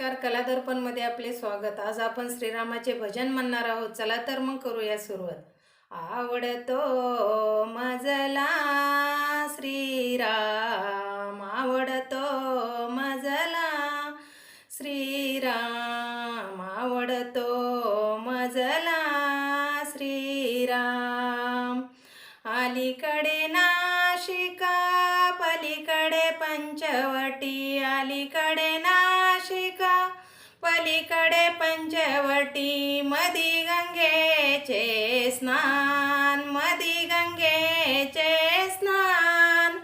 नमस्कार कला दर्पणमध्ये आपले स्वागत. आज आपण श्रीरामाचे भजन म्हणणार आहोत. चला तर मग करूया सुरुवात. आवडतो मजला श्रीराम आवडतो मजला श्रीराम आवडतो मजला श्रीराम. अलीकडे नाशिका पलीकडे पंचवटी अलीकडे पलीकडे पंचवटी मधी गंगेचे स्नान मधी गंगेचे स्नान.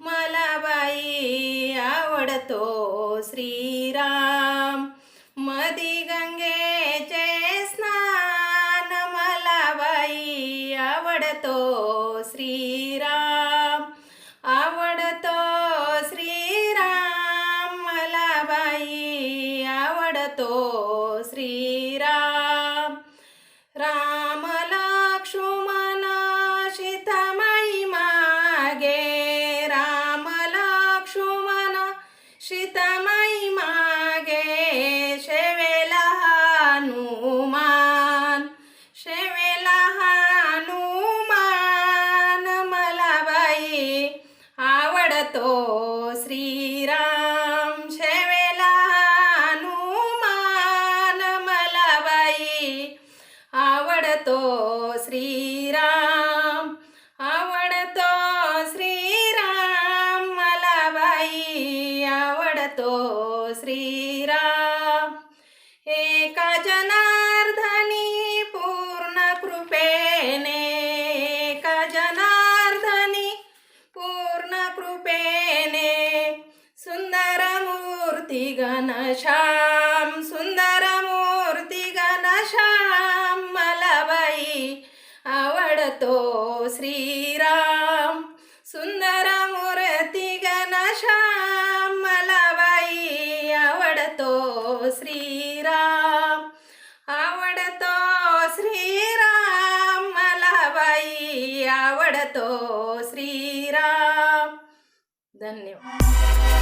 मला बाई आवडतो श्रीराम. मधी गंगेचे स्नान मला बाई आवडतो श्रीराम. आवडतो आवडतो श्रीराम आवडतो श्रीराम मला बाई आवडतो श्रीराम. एका जनार्दनी पूर्ण कृपेने एका जनार्दनी पूर्ण कृपेने सुंदर मूर्ती घनश्याम सुंदर मूर्ती घनश्याम. श्रीराम सुंदर मूर्ती घनश्याम मला बाई आवडतो श्रीराम आवडतो श्रीराम मला बाई आवडतो श्रीराम. धन्यवाद.